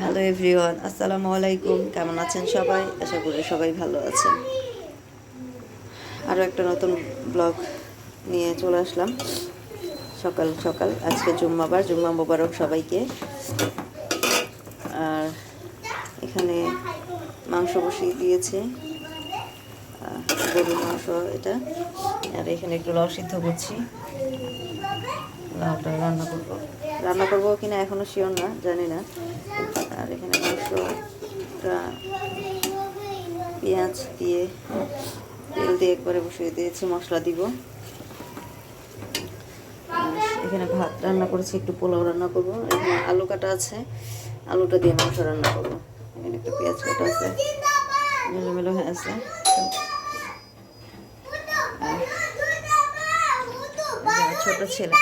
Hello everyone আসসালামু আলাইকুম কেমন আছেন সবাই? আশা করি সবাই ভালো আছেন। আরও একটা নতুন ব্লগ নিয়ে চলে আসলাম। সকাল সকাল। আজকে জুম্মাবার। জুম্মা মোবারক সবাইকে। আর এখানে মাংস বসিয়ে দিয়েছে। গরুর মাংস এটা। আর এখানে একটু লাউ সিদ্ধ করছি। লাউটা রান্না করব। রান্না করব কিনা এখনও শিওর না, জানি না। আর এখানে মাংসটা পেঁয়াজ দিয়ে তেল দিয়ে একবারে বসিয়ে দিয়েছি, মশলা দিব। এখানে ভাত রান্না করেছি, একটু পোলাও রান্না করব। এখানে আলু কাটা আছে, আলুটা দিয়ে মাংস রান্না করব। এখানে একটু পেঁয়াজ কাটা আছে মেলো হয়ে আছে আর ছোট ছেলে।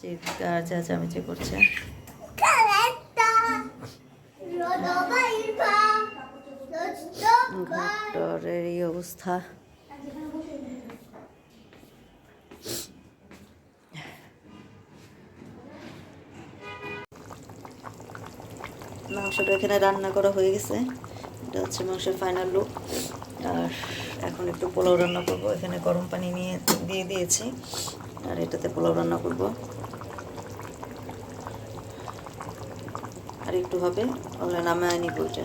চিৎকার চেঁচামেচি করছে। ঘরটরের এই অবস্থা। মাংসটা এখানে রান্না করা হয়ে গেছে। এটা হচ্ছে মাংসের ফাইনাল লুক আর এখন একটু পোলাও রান্না করব। এখানে গরম পানি নিয়ে দিয়ে দিয়েছি। আর এটাতে পোলাও রান্না করব। আর একটু হবে নামায় নিব বইটা